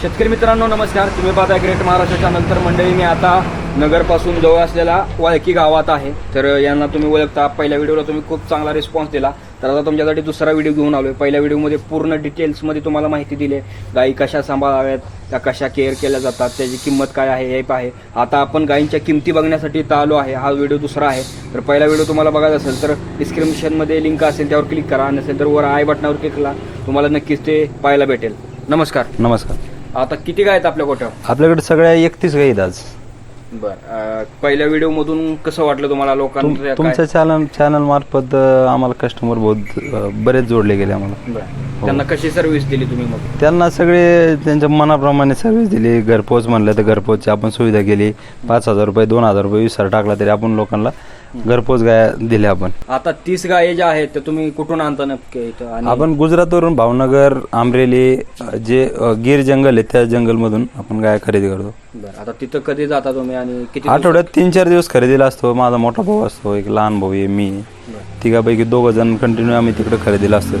शेतकरी मित्रांनो नमस्कार. तुम्ही पाहता ग्रेट महाराष्ट्र चॅनल तर मंडळी मी आता नगरपासून जवळ असलेल्या वाळकी गावात आहे. तर यांना तुम्ही ओळखता. पहिल्या व्हिडिओला तुम्ही खूप चांगला रिस्पॉन्स दिला. तर आता तुमच्यासाठी दुसरा व्हिडिओ घेऊन आलोय. पहिल्या व्हिडिओमध्ये पूर्ण डिटेल्समध्ये तुम्हाला माहिती दिली आहे. गायी कशा सांभाळाव्यात त्या कशा केअर केल्या जातात त्याची किंमत काय आहे हे आहे आता आपण गायींच्या किमती बघण्यासाठी इथं आलो आहे. हा व्हिडिओ दुसरा आहे. तर पहिला व्हिडिओ तुम्हाला बघायचा असेल तर डिस्क्रिप्शनमध्ये लिंक असेल त्यावर क्लिक करा. नसेल तर वर आय बटनावर क्लिक करा. तुम्हाला नक्कीच ते पाहायला भेटेल. नमस्कार. नमस्कार. आता किती गाय आहेत आपल्या गोठ्यावर आपल्याकडे सगळ्या एकतीस गाई आहेत आज. बर पहिल्या व्हिडिओ मधून कसं वाटलं तुम्हाला तुम- लोकांचं काय? तुमच्या चॅनल चॅनल मार्फत अं, आम्हाला कस्टमर बहुत अं, बरेच जोडले गेले आम्हाला. बरं. त्यांना कशी सर्व्हिस दिली तुम्ही मग? त्यांना सगळे त्यांच्या मनाप्रमाणे सर्व्हिस दिली. घरपोच म्हणलं तर घरपोचची आपण सुविधा केली. पाच हजार रुपये दोन हजार रुपये विसर टाकला तरी आपण लोकांना घरपोच गाय दिल्या आपण. आता तीस गायी ज्या आहेत त्या तुम्ही कुठून आणता नक्की इथं? आणि आपण गुजरातवरून भावनगर आमरेली जे अं, गीर जंगल आहे त्या जंगलमधून आपण गाय खरेदी करतो. बरं आता तिथं कधी जाता तुम्ही आणि किती आठवड्यात तीन चार दिवस खरेदीला असतो. माझा मोठा भाऊ असतो एक लहान भाऊ आहे मी. तिघापैकी दोघं जण कंटिन्यू आम्ही तिकडे खरेदीला असतो?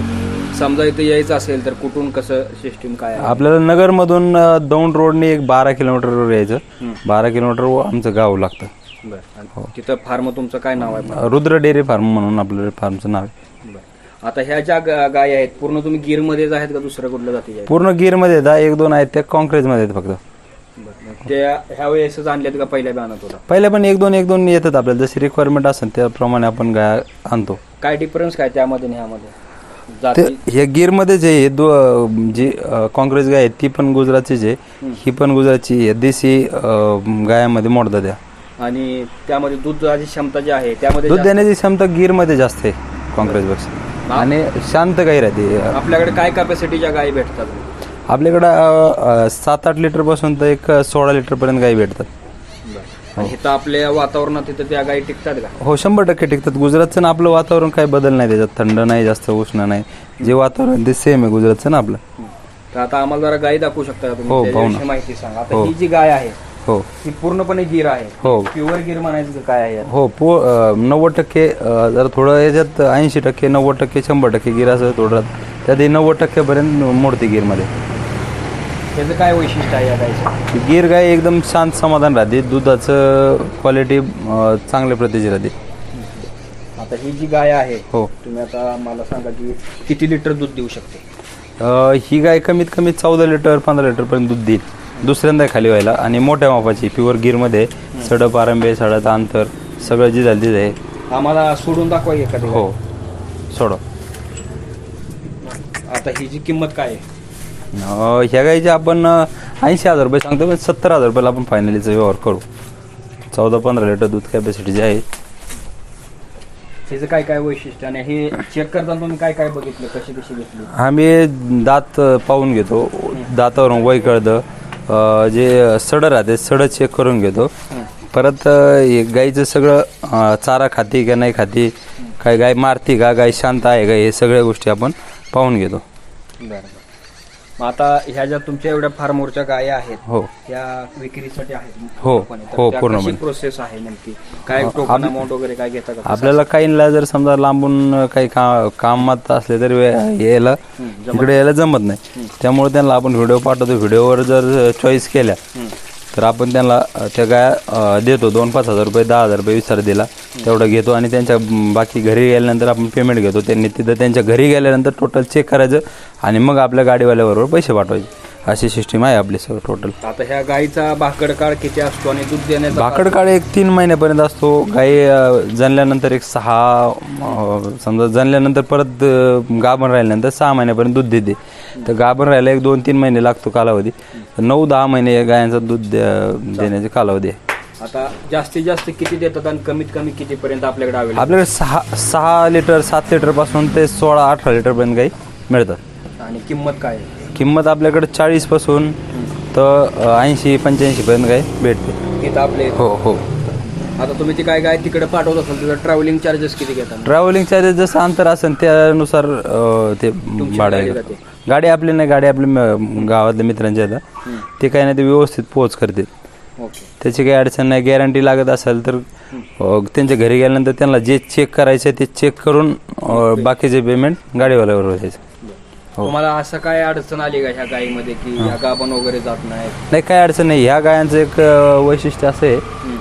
समजा इथं यायचं असेल तर कुठून कसं सिस्टीम काय आहे? आपल्याला नगरमधून अं, दौंड रोडने एक बारा किलोमीटरवर यायचं. बारा किलोमीटर आमचं गाव लागतं. बरं. आणि तिथं फार्म तुमचं काय नाव आहे रुद्र डेअरी फार्म म्हणून आपलं फार्मचं नाव आहे. बरं. आता ह्या ज्या गा- गायी आहेत पूर्ण तुम्ही गिरमध्येच आहेत का दुसऱ्या कुठल्या जाती आहेत पूर्ण गिरमध्ये आहेत. हा, एक दोन आहेत त्या कॉन्क्रेजमध्ये आहेत फक्त. बरं. त्या ह्या वेळेसच आणल्यात का पहिल्या बी आणत होता पहिल्या पण एक दोन एक दोन येतात आपल्याला. जशी रिक्वायरमेंट असेल त्याप्रमाणे आपण गाय आणतो. काय डिफरन्स काय त्यामध्ये आणि ह्यामध्ये? ते जाती हे आहे हे दो जी अं, काँग्रेस गाय आहे ती पण गुजरातचीच आहे ही पण गुजरातची आहे देशी अं, गायामध्ये मोडतात त्या आणि त्यामध्ये दुधाची क्षमता जी आहे त्यामध्ये दूध जास्त- देण्याची क्षमता गिरमध्ये जास्त आहे काँग्रेसपेक्षा आणि शांत गाई राहते. आपल्याकडे काय कॅपॅसिटीच्या गायी भेटतात? आपल्याकडं अं, अं, सात आठ लिटरपासून तर एक सोळा लिटर पर्यंत गाई भेटतात. आणि इथं आपल्या वातावरणात तिथं त्या गायी टिकतात का? हो शंभर टक्के टिकतात. गुजरातचं ना आपलं वातावरण काही बदल नाही त्याच्यात. थंड नाही जास्त उष्ण नाही. जे वातावरण ते सेम आहे गुजरातचं ना आपलं. तर आता आम्हाला जरा गायी दाखवू शकता का हो, तुम्ही पाहू ना. त्याच्याविषयी माहिती सांगा. आता हो. ही जी गाय आहे हो. ही पूर्णपणे गिर आहे. हो. प्युअर गिर म्हणायचं काय आहे? यात? हो पो नव्वद टक्के अं, जर थोडं याच्यात ऐंशी टक्के नव्वद टक्के शंभर टक्के गिर असं थोडं त्यात हे नव्वद टक्क्यापर्यंत मोडते गिरमध्ये. त्याचं काय वैशिष्ट्य आहे या गायचं गिर गाय एकदम शांत समाधान राहते दुधाचं क्वालिटी चांगल्या प्रतीची राहते. आता ही जी गाय आहे हो. तुम्ही आता मला सांगा की किती लिटर दूध देऊ शकते? अं, ही गाय कमीत कमी चौदा लिटर पंधरा लिटर पर्यंत दूध देईल. दुसऱ्यांदा खाली व्हायला. आणि मोठ्या मापाची प्युअर गिरमध्ये सडप आरंबे सडत अंतर सगळं जे झालं ते आहे आम्हाला सोडून दाखवा एखादी. हो. सोडा. आता ही जी किंमत काय आहे? अं, ह्या गाईचे आपण ऐंशी हजार रुपये सांगतो पण सत्तर हजार रुपयाला आपण फायनलीचा व्यवहार करू. चौदा पंधरा लिटर दूध कॅपॅसिटी जे आहे. त्याचं काय काय वैशिष्ट्य? आणि हे चेक करताना तुम्ही काय काय बघितलं? कशी कशी घेतली? आम्ही दात पाहून घेतो. दातावरून वय कळतं. अं, जे सड राहते सड चेक करून घेतो. परत अं, हे गाईचं सगळं अं, चारा खाती का नाही खाती काय गाय मारती का गाय शांत आहे का हे सगळ्या गोष्टी आपण पाहून घेतो. बरं. मग आता ह्या ज्या तुमच्या एवढ्या फार्मवरच्या गायी आहेत हो. त्या विक्रीसाठी आहेत हो, हो. कशी प्रोसेस आहे नेमकी? काय टोकन अमाऊंट वगैरे काय घेता का आपल्याला काहींना जर समजा लांबून काही कामात असले तरी यायला इकडे यायला जमत नाही. त्यामुळे त्यांना आपण व्हिडिओ पाठवतो. व्हिडिओवर जर चॉईस केल्या तर आपण त्यांना त्या गाय देतो. दोन पाच हजार रुपये दहा हजार रुपये विचार दिला. तेवढं घेतो आणि त्यांच्या बाकी घरी गेल्यानंतर आपण पेमेंट घेतो. त्यांनी तिथं त्यांच्या घरी गेल्यानंतर टोटल चेक करायचं आणि मग आपल्या गाडीवाल्याबरोबर पैसे पाठवायचे. अशी सिस्टीम आहे आपली सगळं टोटल आता ह्या गायीचा भाकड काळ किती असतो आणि दूध देण्याचा भाकड काळ एक तीन महिन्यापर्यंत असतो. गाई अ, जनल्यानंतर एक सहा समजा जनल्यानंतर परत गाभण राहिल्यानंतर सहा महिन्यापर्यंत दूध देते. तर गाभण राहायला एक दोन तीन महिने लागतो कालावधी. नऊ दहा महिने गायांचा दूध द्या- देण्याचे कालावधी आहे. आता जास्तीत जास्त किती देतात आणि कमीत कमी किती पर्यंत आपल्याकडे अवेलेबल आपल्याकडे सहा सहा लिटर सात लिटरपासून ते सोळा अठरा लिटर पर्यंत गाई मिळतात. आणि किंमत काय? आहे? किंमत आपल्याकडे चाळीसपासून तर ऐंशी पंच्याऐंशी पर्यंत गाय भेटते आपले हो हो. आता तुम्ही ती काय गाय तिकडे पाठवत असाल तिथं ट्रॅव्हलिंग चार्जेस किती घेतात? ट्रॅव्हलिंग चार्जेस जसं अंतर असेल त्यानुसार अं, ते भाडं गाडी आहे. गाडी आपली नाही गाडी आपली म- गावातल्या मित्रांची आहे ते काही नाही ते व्यवस्थित पोहोच करतील. ओके. त्याची काही अडचण नाही गॅरंटी लागत असेल तर अं, त्यांच्या घरी गेल्यानंतर त्यांना जे चेक करायचं ते चेक करून अं, बाकीचे पेमेंट गाडीवाल्यावर व्हायचं तुम्हाला असं काय अडचण आली का ह्या गायीमध्ये की ह्या गाभण वगैरे जात नाही नाही काय अडचण नाही. ह्या गायांचं एक अं, वैशिष्ट्य असं आहे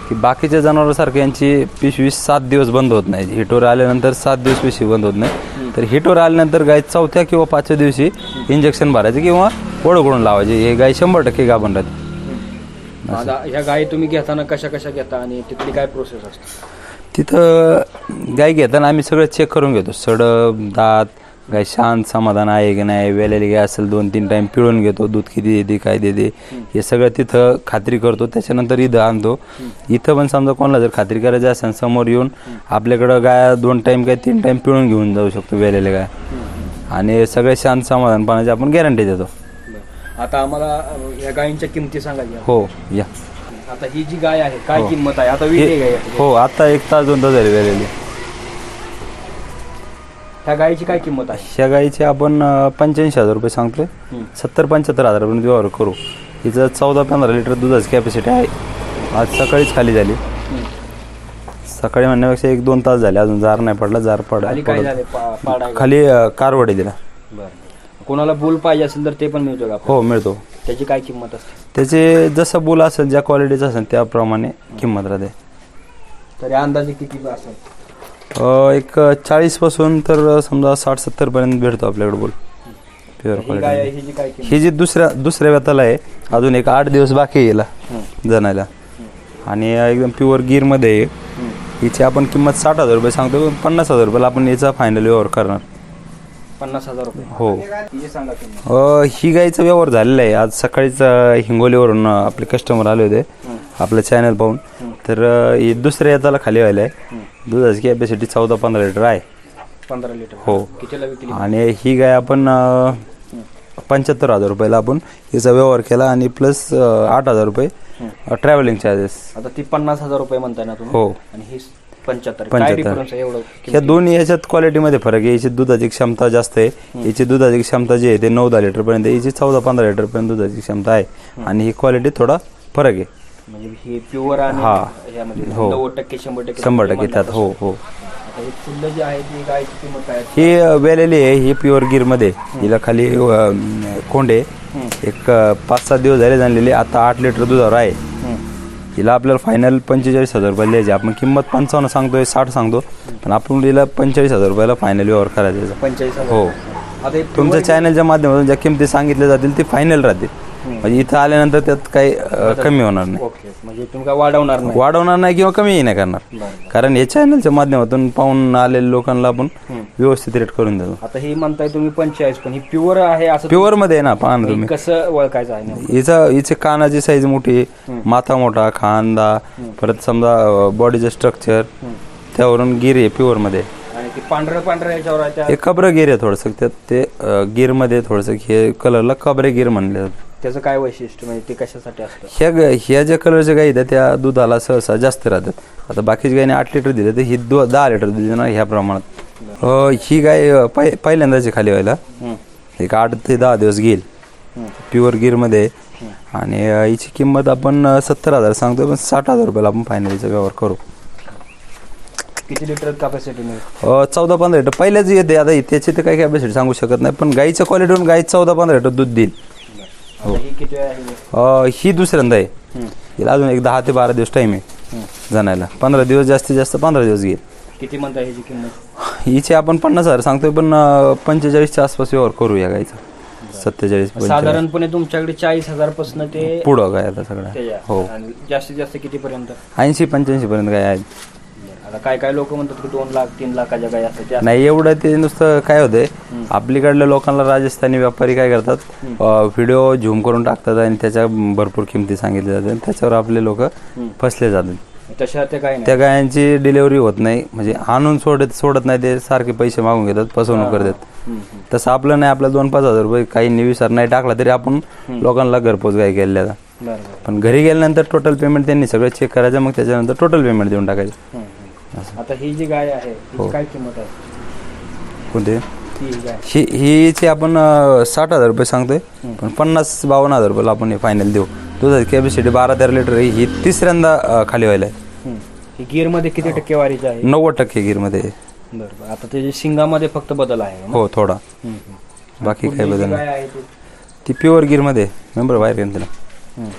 की बाकीच्या जनावरांसारखं यांची पिशवी सात दिवस बंद होत नाही. हिटोर आल्यानंतर सात दिवस पिशवी बंद होत नाही. तर हिटोर आल्यानंतर गाय चौथ्या किंवा पाचव्या दिवशी इंजेक्शन भरायचे किंवा ओळखून लावायचे. हे गाय शंभर टक्के गाभण राहते. आता ह्या गायी तुम्ही घेताना कशा कशा घेता आणि तिथली काय प्रोसेस असते? तिथं गाय घेताना आम्ही सगळं चेक करून घेतो. सड दात गाय शांत समाधान आहे की नाही? वेलेली गाय असेल दोन तीन टाइम पिळून घेतो दूध किती देते काय देते? हे सगळं तिथं खात्री करतो. त्याच्यानंतर इथं आणतो. इथं पण समजा कोणाला जर खात्री करायची असेल समोर येऊन आपल्याकडं गाय दोन टाइम काय तीन टाइम पिळून घेऊन जाऊ शकतो वेलेले गाय. आणि सगळे शांत समाधानपणाची आपण गॅरंटी देतो. आता आम्हाला ह्या गायींच्या किमती सांगायच्या हो या. आता ही जी गाय आहे काय किंमत आहे? आता. हो आता एक तास दोन तास झाले वेलेली ह्या गायीची काय किंमत आहे? ह्या गाईचे आपण पंच्याऐंशी हजार रुपये सांगतोय. सत्तर पंच्याहत्तर हजारापर्यंत व्यवहार करू. हिचं चौदा पंधरा लिटर दुधाची कॅपॅसिटी आहे. आज सकाळीच खाली झाली. सकाळी म्हणण्यापेक्षा एक दोन तास झाले. अजून जार नाही पडला. जार पड खाली कारवडे दिला. बरं. कोणाला बुल पाहिजे असेल तर ते पण मिळतो का? हो मिळतो. त्याची काय किंमत असते? त्याचे जसं बोल असेल ज्या क्वालिटीचं असेल त्याप्रमाणे किंमत राहते. तरी अंदाजे किती असेल? एक चाळीसपासून तर समजा साठ सत्तर पर्यंत भेटतो आपल्याकडे बोल. प्युअर क्वालिटी ही जी दुसऱ्या दुसऱ्या व्यताला आहे अजून एक आठ दिवस बाकी आहे हिला जणायला आणि एकदम प्युअर गिरमध्ये आहे. हिची आपण किंमत साठ हजार रुपये सांगतो पन्नास हजार रुपयाला आपण याचा फायनल व्यवहार करणार. पन्नास हजार रुपये. हो. ही गाईचा व्यवहार झालेला आहे. आज सकाळीच हिंगोलीवरून आपले कस्टमर आले होते. आपलं चॅनल पाहून. तर ही दुसऱ्या याच्याला खाली व्हायला आहे. दुधाची कॅपॅसिटी चौदा पंधरा लिटर आहे. पंधरा लिटर. हो. कितीला विकली? आणि ही गाय आपण पंच्याहत्तर हजार रुपयाला आपण हिचा व्यवहार केला आणि प्लस आठ हजार रुपये ट्रॅव्हलिंग चार्जेस आता ती पन्नास हजार रुपये म्हणताय ना तुम्ही? हो. आणि ही पंच्याहत्तर. काय 75. डिफरन्स आहे एवढं ह्या दोन्ही याच्यात क्वालिटीमध्ये फरक आहे. याची दुधाची क्षमता जास्त आहे. याची दुधाची क्षमता जी आहे ते नऊ दहा लिटर पर्यंत याची चौदा पंधरा लिटर पर्यंत दुधाची क्षमता आहे. आणि ही क्वालिटी थोडा फरक आहे. म्हणजे हे प्युअर आणि हा. ह्यामध्ये हो. नव्वद टक्के शंभर टक्के शंभर टक्के म्हणलं त्यात. हो हो आता ही फुल्ल जी आहे ती गायची किंमत काय आहे? ही अ, वेलेली आहे ही प्युअर गिरमध्ये हिला खाली अ, कोंडे एक अ, पाच सात दिवस झाले झालेले आता आठ लिटर दुधावर आहे हम्म. हिला आपल्याला फायनल पंचेचाळीस हजार रुपये द्यायचे आपण किंमत पंचावन्न सांगतोय साठ सांगतो पण आपण हिला पंचेचाळीस हजार रुपयाला फायनल व्यवहार करायचा याचा. पंचेचाळीस हजार हो आता हे तुमच्या चॅनलच्या माध्यमातून ज्या किमती सांगितल्या जातील ते फायनल राहतील म्हणजे इथं आल्यानंतर त्यात काही अ, कमी होणार नाही. ओके. म्हणजे तुम्ही काय वाढवणार नाही. वाढवणार नाही किंवा कमीही नाही करणार. कारण हे चॅनलच्या माध्यमातून पाहून आलेल्या लोकांना आपण व्यवस्थित रेट करून देतो. आता ही म्हणताय तुम्ही पंचेचाळीस पण ही प्युअर आहे असं प्युअरमध्ये आहे ना पाहा ना तुम्ही. कसं ओळखायचं आहे नेमकं? हिचा हिचे कानाची साईज मोठी माथा मोठा खांदा परत समजा बॉडीचं स्ट्रक्चर त्यावरून गिर आहे प्युअरमध्ये. आणि ती पांढरं पांढरं याच्यावर आहे त्या हे कबरं गिर आहे थोडस. त्यात ते गिरमध्ये थोडस. हे कलरला कबरे गिर म्हणले जातात त्याचं काय वैशिष्ट्य? म्हणजे ते कशासाठी असतं? ह्या ग- ह्या ज्या कलरच्या गाई आहेत त्या दुधाला सहसा जास्त राहतात. आता बाकीच्या गायीने आठ लिटर दिले तर ही दु- दहा लिटर दिली ना ह्या प्रमाणात. अं, ही गाय अं, पहि पहिल्यांदाची खाली व्हायला. एक आठ ते दहा दिवस घेईल. प्युअर गिरमध्ये आहे. आणि अं, हिची किंमत आपण अं, सत्तर हजार सांगतो पण साठ हजार रुपयाला आपण फायनलीचा व्यवहार करू. किती लिटर कॅपॅसिटी मिळेल? अं, चौदा पंधरा लिटर पहिल्याच येते आता त्याची तर काही कॅपॅसिटी सांगू शकत नाही पण गाईच्या क्वालिटीवरून गाई चौदा पंधरा लिटर दूध देईल. ही. किती आहे अं, ही दुसऱ्यांदा आहे. हिला अजून एक दहा ते बारा दिवस टाईम आहे जाण्याला पंधरा दिवस जास्तीत जास्त पंधरा दिवस घेईल. किती म्हणताय ह्याची किंमत? हिचे आपण पन्नास हजार सांगतोय पण अं, पंचेचाळीसच्या आसपास व्यवहार करू या गायचा सत्तेचाळीस पंचेचाळीस. साधारणपणे तुमच्याकडे चाळीस हजारपासून ते पुढं काय आता सगळं. त्याच्या हो. आणि जास्तीत जास्त किती पर्यंत ऐंशी पंच्याऐंशी पर्यंत काय आहेत आता काय काय लोक म्हणतात की दोन लाख तीन लाखाच्या गाय असतात त्या नाही एवढं ते नुसतं काय होतंय? आपलीकडल्या लोकांना राजस्थानी व्यापारी काय करतात? व्हिडिओ झूम करून टाकतात आणि त्याच्या भरपूर किमती सांगितल्या जातात आणि त्याच्यावर आपले लोक फसले जातात. तशा ते काय नाही. त्या गायांची डिलिव्हरी होत नाही. म्हणजे आणून सोडत सोडत नाही ते सारखे पैसे मागून घेतात फसवणूक करतात. हम्म, तसं आपलं नाही आपल्या दोन पाच हजार रुपये काही निविसार नाही टाकला तरी आपण लोकांना घरपोच गाय केलेल्या बरं बरं. पण घरी गेल्यानंतर टोटल पेमेंट त्यांनी सगळं चेक करायचं मग त्याच्यानंतर टोटल पेमेंट देऊन टाकायचं. हम्म, हम्म. आता ही जी गाय आहे हो. हिची काय किंमत आहे कोणते ती ही गाय ही हिची आपण अं, साठ हजार रुपये सांगतोय पण पन्नास बावन्न हजार रुपयाला आपण हे फायनल देऊ दुधाची कॅपॅसिटी बारा तेरा लिटर आहे. ही तिसऱ्यांदा अं, खाली व्हायला आहे हम्म. ही गिअरमध्ये किती टक्केवारीची आहे नव्वद टक्के गिरमध्ये आहे. बरं बरं आता त्याच्या शिंगामध्ये फक्त बदल आहे ना? हो थोडा हम्म, हम्म. बाकी काही बदल नाही आहे ती? ती प्युअर गिरमध्ये मेंबर बाहेर गेलं तिला हम्म.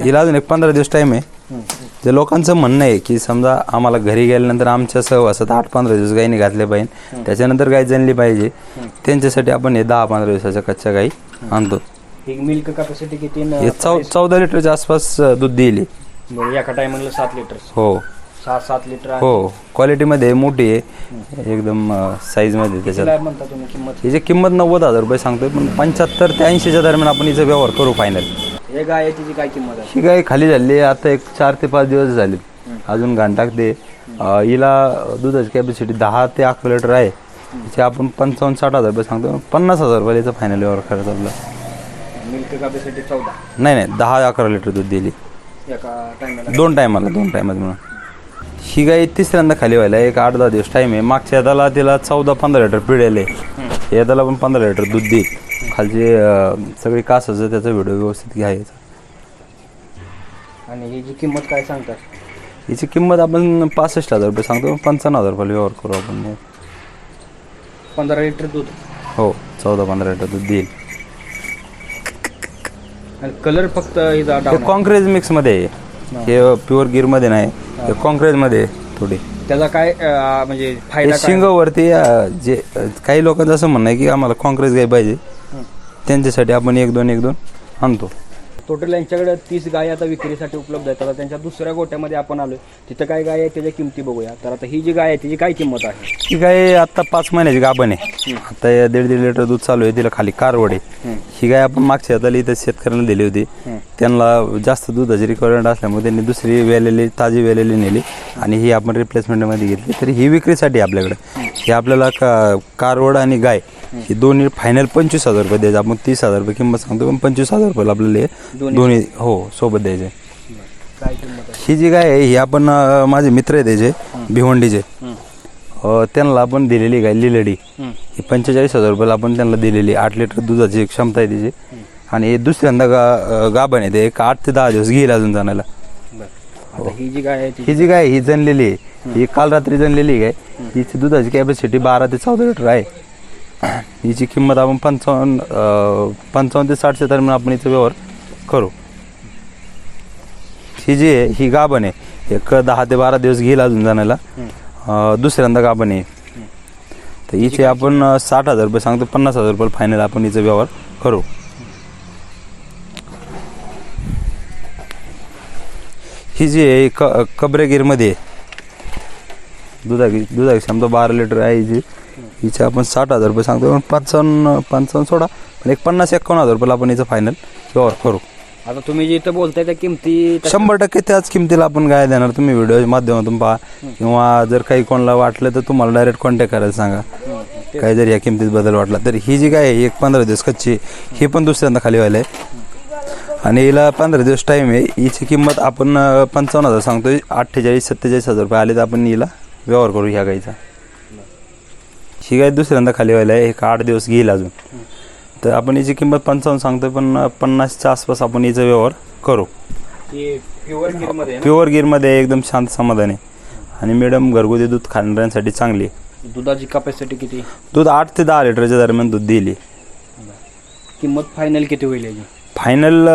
हिला अजून एक पंधरा दिवस टाईम आहे. जे लोकांचं म्हणणं आहे की समजा आम्हाला घरी गेल्यानंतर आमच्या सहवासात आठ पंधरा दिवस गायीने घातले पाहिजे. त्याच्यानंतर गाय जनली पाहिजे. त्यांच्यासाठी आपण हे दहा पंधरा दिवसाच्या कच्च्या गाई आणतो. मिल्क कॅपॅसिटी किती न- हे चौ चौदा लिटरच्या आसपास अं, दूध देईल हे. बरं, एका टायमाला सात लिटर हो. सहा सात लिटर. हो. क्वालिटीमध्ये मोठी आहे. एकदम साईजमध्ये त्याच्यात. म्हणता तुम्ही किंमत? हिची किंमत नव्वद हजार रुपये सांगतोय पण पंच्याहत्तर ते ऐंशीच्या दरम्यान आपण हिचा व्यवहार करू फायनल हे गाय आहे तिची काय किंमत आहे? ही गाय खाली झाली आहे, आता एक चार ते पाच दिवस झाले. अजून घाण टाकते. अं, हिला दुधाची कॅपॅसिटी दहा ते अकरा लिटर आहे. हिचे आपण पंचावन्न साठ हजार रुपये सांगतो. पन्नास हजार रुपये हिचा फायनल व्यवहार करायचा आपला. मिल्क कॅपॅसिटी चौदा. नाही नाही दहा अकरा लिटर दूध दिली. एका टायमाला दोन टायमाला दोन टायमात म्हणून. ही गाय तिसऱ्यांदा खाली व्हायला एक आठ दहा दिवस टाईम आहे. मागच्या यादाला तिला चौदा पंधरा लिटर पिळेले यादाला पण पंधरा लिटर दूध देईल खालची सगळी कासाचं त्याचा व्हिडिओ व्यवस्थित घ्यायचा आणि ही जी किंमत काय सांगतात? हिची किंमत आपण पासष्ट हजार रुपये सांगतो पंचावन्न हजार रुपये व्यवहार करू आपण पंधरा लिटर दूध. हो चौदा पंधरा लिटर दूध देईल. आणि कलर फक्त हिचा हे डाऊन आहे. कॉन्क्रेज मिक्समध्ये आहे. हे. प्युअर गिरमध्ये नाही हे कॉन्क्रेजमध्ये आहे थोडी. त्याचा काय अं, म्हणजे फायदा काय? शिंगावरती जे अं, काही लोकांचं असं म्हणणं आहे की आम्हाला कॉन्क्रेज गाय पाहिजे. त्यांच्यासाठी आपण एक दोन एक दोन आणतो. टोटल यांच्याकडे तीस गाय आता विक्रीसाठी उपलब्ध आहेत. आता त्यांच्या दुसऱ्या गोट्यामध्ये आपण आलोय. तिथं काय गाय आहे त्याच्या किमती बघूया. तर आता ही जी गाय आहे त्याची काय किंमत आहे? ही गाय आता पाच महिन्याची गाभण आहे. आता या दीड दीड लिटर दूध चालू आहे. तिला खाली कारवड आहे. ही गाय आपण मागच्या हाताला इथं शेतकऱ्यांना दिली होती. त्यांना जास्त दुधाची रिक्वायरमेंट असल्यामुळे त्यांनी दुसरी वेलेली ताजी वेलेली नेली. आणि ही आपण रिप्लेसमेंटमध्ये घेतली. तर ही विक्रीसाठी आहे आपल्याकडे ही आपल्याला का कारवड आणि गाय ही दोन्ही फायनल पंचवीस हजार रुपये द्यायचे. आपण तीस हजार रुपये किंमत सांगतो पण पंचवीस हजार रुपये आपल्याला हे दोन्ही. हो सोबत द्यायचे. ही जी गाय आहे ही आपण अं, माझे मित्र आहे त्याचे भिवंडीचे. अं, त्यांना आपण दिलेली गाय लिलडी. ही. पंचेचाळीस हजार रुपयाला आपण त्यांना दिलेली आठ लिटर दुधाची क्षमता आहे तिची. आणि हे दुसऱ्यांदा गा अं, गाभण आहे ते एक आठ ते दहा दिवस घेईल अजून जाण्याला. आता ही जी गाय आहे ती ही जी गाय आहे, ही जनलेली आहे. ही. काल रात्री जनलेली गाय. हिची दुधाची कॅपॅसिटी बारा ते चौदा लिटर आहे. हिची किंमत आपण पंचावन्न पंचावन्न ते साठच्या दरम्यान आपण हिचा व्यवहार करू. ही जी आहे ही गाभण आहे. एक दहा ते बारा दिवस घेईल अजून जाण्याला. दुसऱ्यांदा गाभण आहे. तर हिचे आपण साठ हजार रुपये सांगतो पन्नास हजार रुपये फायनल आपण हिचा व्यवहार करू. ही जी आहे क कबरेगीरमध्ये. आहे. दुधाची दुधाची क्षमता बारा लिटर आहे जी. हिचे आपण साठ हजार रुपये सांगतो पण पंचावन्न पंचावन्न सोडा. पण एक पन्नास एकावन्न हजार रुपयाला आपण हिचं फायनल व्यवहार करू. आता तुम्ही जे इथं बोलताय त्या किमती शंभर टक्के त्याच किमतीला आपण गाय देणार. तुम्ही व्हिडिओच्या माध्यमातून पहा. किंवा जर काही कोणाला वाटलं तर तुम्हाला डायरेक्ट कॉन्टॅक्ट करायला सांगा. काही जर या किमतीत बदल वाटला तर ही जी गाय आहे एक पंधरा दिवस कच्ची ही पण दुसऱ्यांदा खाली व्हायला आहे. आणि हिला पंधरा दिवस टाईम आहे. हिची किंमत आपण पंचावन्न हजार सांगतोय. अठ्ठेचाळीस सत्तेचाळीस हजार रुपये आले तर आपण हिला व्यवहार करू ह्या गाईचा ही गाय दुसऱ्यांदा खाली व्हायला आहे. एक आठ दिवस घेईल अजून. तर आपण हिची किंमत पंचावन्न सांगतोय पण पन्नासच्या आसपास आपण हिचा व्यवहार करू. प्युअर गिरमध्ये एकदम शांत समाधान आहे. आणि मॅडम घरगुती दूध खाणाऱ्यांसाठी चांगली आहे. दुधाची कॅपॅसिटी किती? दूध आठ ते दहा लिटरच्या दरम्यान दूध दिली. किंमत फायनल किती होईल याची? फायनल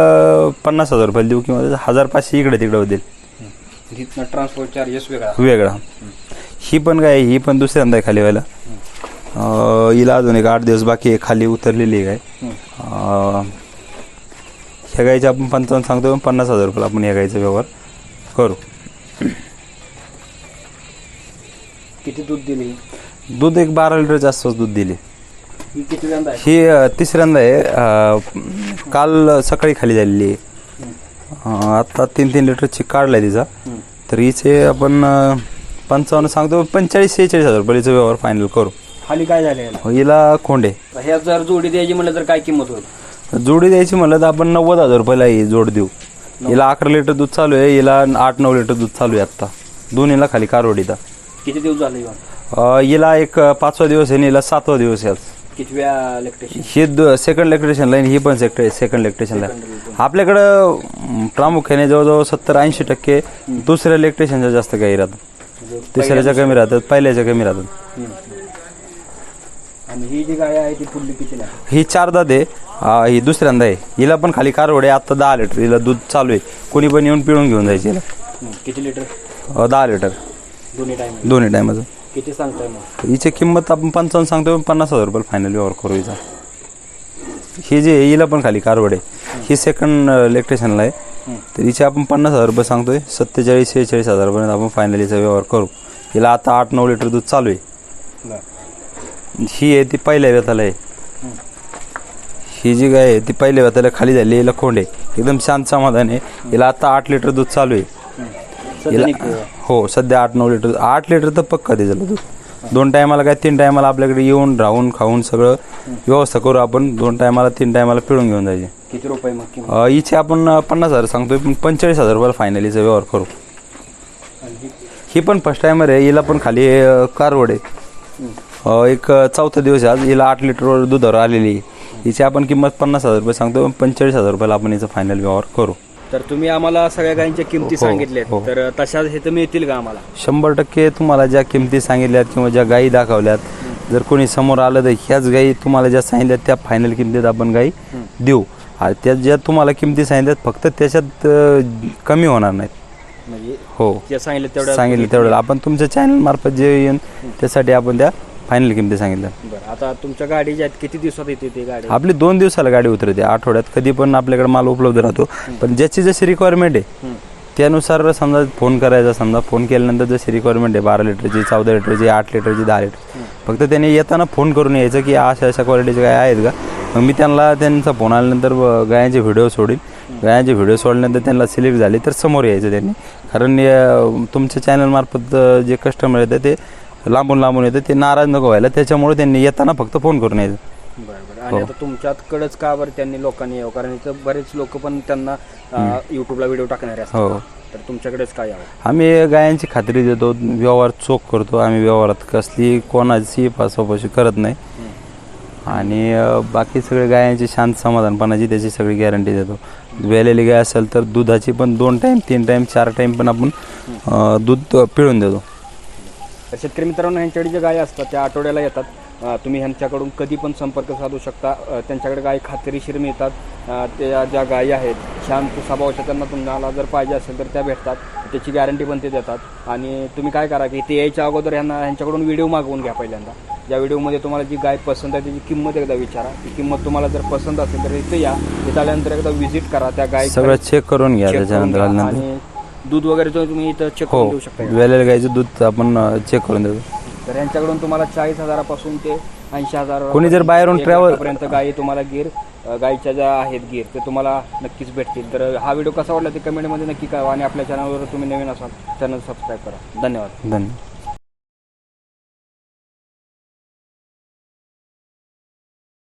पन्नास हजार रुपये देऊ किंवा हजार पाचशे इकडे तिकडे होतील तिथनं ट्रान्सपोर्ट चार्जेस वेगळा. वेगळा. ही पण काय ही पण दुसऱ्यांदा खाली व्हायला. अं, हिला अजून एक आठ दिवस बाकी आहे खाली उतरलेली आहे गाय. अं, ह्या गायचे आपण पंचावन्न सांगतो पन्नास हजार रुपये आपण ह्या गायचा व्यवहार करू. किती दूध दिली? दूध एक बारा लिटरच्या आसपास दूध दिली. ही किती व्यांदा आहे? ही अ, तिसऱ्यांदा आहे अ, काल सकाळी खाली झालेली आहे. अ, आता तीन तीन लिटरची काढलाय तिचा. तर हिचे आपण अ, पंचावन्न सांगतो पंचेचाळीस सेहेचाळीस हजार रुपयाचा व्यवहार फायनल करू. खाली काय झालं याला? हिला खोंडे. ह्या जर जोडी द्यायची म्हणलं तर काय किंमत होईल? जोडी द्यायची म्हणलं तर आपण नव्वद हजार रुपयाला ही जोड देऊ. हिला अकरा लिटर दूध चालू आहे हिला आठ नऊ लिटर दूध चालू आहे आत्ता. दोन्हीला खाली कारवडीचा किती दिवस झाले? अ, हिला एक पाचवा दिवस आहे आणि हिला सातवा दिवस आहे आज. कितव्या इलेक्ट्रिशियन ही सेकंड इलेक्ट्रिशियन लाईन ही पण सेकंड इलेक्ट्रिशियन लाईन आपल्याकडं अं, प्रामुख्याने जवळजवळ सत्तर ऐंशी टक्के दुसऱ्या इलेक्ट्रिशियनच्या जास्त काही राहतात. तिसऱ्याच्या कमी राहतात पहिल्याच्या कमी राहतात. आणि ही जी गाय आहे ती फुडली कितीला आहे? ही चार दात आहे आ, ही दुसऱ्यांदा आहे. हिला पण खाली कारवड आहे. आता दहा लिटर. हिला दूध चालू आहे. कोणी पण येऊन पिळून घेऊन जायचे हिला. किती लिटर? अ, दहा लिटर. दोन्ही टाइम दोन्ही टायमाचं किती सांगताय मग? हिची किंमत आपण पंचावन्न सांगतो पण पन्नास हजार रुपये फायनल व्यवहार करू हिचा. ही जी आहे, हिला पण खाली कारवड आहे. ही सेकंड इलेक्ट्रिशियनला आहे. तर हिचे आपण पन्नास हजार रुपये सांगतोय. सत्तेचाळीस शेहेचाळीस हजारपर्यंत आपण फायनल हिचा व्यवहार करू. हिला आता आठ नऊ लिटर दूध चालू आहे. बरं. ही आहे ती पहिल्या व्यथाला आहे ही जी गाय आहे ती पहिल्या व्यथाला खाली झाली हिला खोंड. आहे एकदम शांत समाधान आहे. हिला आता आठ लिटर दूध चालू आहे. हिला. हो सध्या आठ नऊ लिटर आठ लिटर तर पक्का ते झालं दूध. दोन टायमाला काय तीन टायमाला आपल्याकडे येऊन राहून खाऊन सगळं व्यवस्था करू आपण. दोन टायमाला तीन टायमाला पिळून घेऊन जायचे. किती रुपये मग किंमत? अं, हिचे आपण अं, पन्नास हजार सांगतोय पण पंचेचाळीस हजार रुपयाला फायनलीचा व्यवहार करू. आणि ही- ही पण फर्स्ट टायमर आहे हिला पण खाली अं, कारवड आहे. अं, एक चौथा दिवस आहे. आज हिला आठ लिटरवर दुधावर आलेली आहे. हिची आपण किंमत पन्नास हजार रुपये सांगतो. पंचेचाळीस हजार रुपयाला आपण हिचा फायनल व्यवहार करू. तर तुम्ही आम्हाला सगळ्या गायींच्या किमती हो, सांगितल्या हो. तर तशाच हे तर मिळतील का आम्हाला? शंभर टक्के तुम्हाला ज्या किमती सांगितल्यात किंवा ज्या गायी दाखवल्यात जर कोणी समोर आलं तर ह्याच गायी तुम्हाला ज्या सांगितल्यात त्या फायनल किमतीत आपण गायी देऊ. आणि त्या ज्या तुम्हाला किमती सांगितल्यात फक्त त्याच्यात अं, कमी होणार नाहीत. म्हणजे हो. जे सांगितलं तेवढं सांगितलं तेवढं. आपण तुमच्या चॅनल मार्फत जे येईन त्यासाठी आपण त्या फायनल किमती सांगितल्या. बरं आता तुमच्या गाडी ज्या आहेत किती दिवसात येते ती गाडी? आपली दोन दिवसाला गाडी उतरते आठवड्यात. कधी पण आपल्याकडे माल उपलब्ध राहतो. पण ज्याची जशी रिक्वायरमेंट आहे. त्यानुसार समजा फोन करायचा समजा फोन केल्यानंतर जशी रिक्वायरमेंट आहे बारा लिटरची चौदा लिटरची आठ लिटरची दहा लिटर. फक्त त्याने येताना फोन करून यायचं की अशा अशा क्वालिटीचे काय आहेत का? मग मी त्यांना त्यांचा फोन आल्यानंतर गायांचे व्हिडिओ सोडीन. गायांचे व्हिडिओ सोडल्यानंतर त्यांना सिलेक्ट झाले तर समोर यायचं त्यांनी. कारण या- तुमच्या चॅनलमार्फत जे कस्टमर येतात ते लांबून लांबून येतात ते नाराज नको व्हायला. त्याच्यामुळे त्यांनी येताना फक्त फोन करून यायचं. बरं बरं हो. आणि आता तुमच्याकडच का बरं त्यांनी लोकांनी यावं? कारण इथं बरेच लोक पण त्यांना युट्यूबला व्हिडिओ टाकणारे असतात. हो. तर तुमच्याकडेच काय यावं? आम्ही गायांची खात्री देतो व्यवहार चोख करतो. आम्ही व्यवहारात कसली कोणाची फसवफसवी करत नाही. आणि अ, बाकी सगळे गायांची शांत समाधानपणाची त्याची सगळी गॅरंटी देतो. वेलेली गाय असेल तर दुधाची पण दोन टाईम तीन टाईम चार टाईम पण आपण अ, दूध पिळून देतो. तर शेतकरी मित्रांनो ह्यांच्याकडे ज्या गायी असतात त्या आठवड्याला येतात. तुम्ही ह्यांच्याकडून कधी पण संपर्क साधू शकता. त्यांच्याकडे गायी खात्रीशीर मिळतात. त्या ज्या गायी आहेत शांत स्वभावाच्या त्यांना तुम्हाला जर पाहिजे असेल तर त्या भेटतात. त्याची गॅरंटी पण ते देतात. आणि तुम्ही काय करा की ते यायच्या अगोदर ह्यांना ह्यांच्याकडून व्हिडिओ मागवून घ्या पहिल्यांदा. ज्या व्हिडिओमध्ये तुम्हाला जी गाय पसंत आहे त्याची किंमत एकदा विचारा. ती किंमत तुम्हाला जर पसंत असेल तर इथे या. इथं आल्यानंतर एकदा व्हिजिट करा त्या गाय सगळं चेक करून घ्या आणि दूध वगैरे जो तुम्ही इथं चेक हो. करून देऊ शकता. वेलेल्या गायचं दूध आपण चेक करून देतो तर यांच्याकडून तुम्हाला चाळीस हजारापासून ते ऐंशी हजार कोणी जर बाहेरून travel- पर्यंत गायी तुम्हाला गिर अ, गायीच्या ज्या आहेत गिर ते तुम्हाला नक्कीच भेटतील. तर हा व्हिडिओ कसा वाटला ते कमेंटमध्ये नक्की कळवा आणि आपल्या चॅनलवर तुम्ही नवीन असाल चॅनल सबस्क्राईब करा. धन्यवाद. धन्यवाद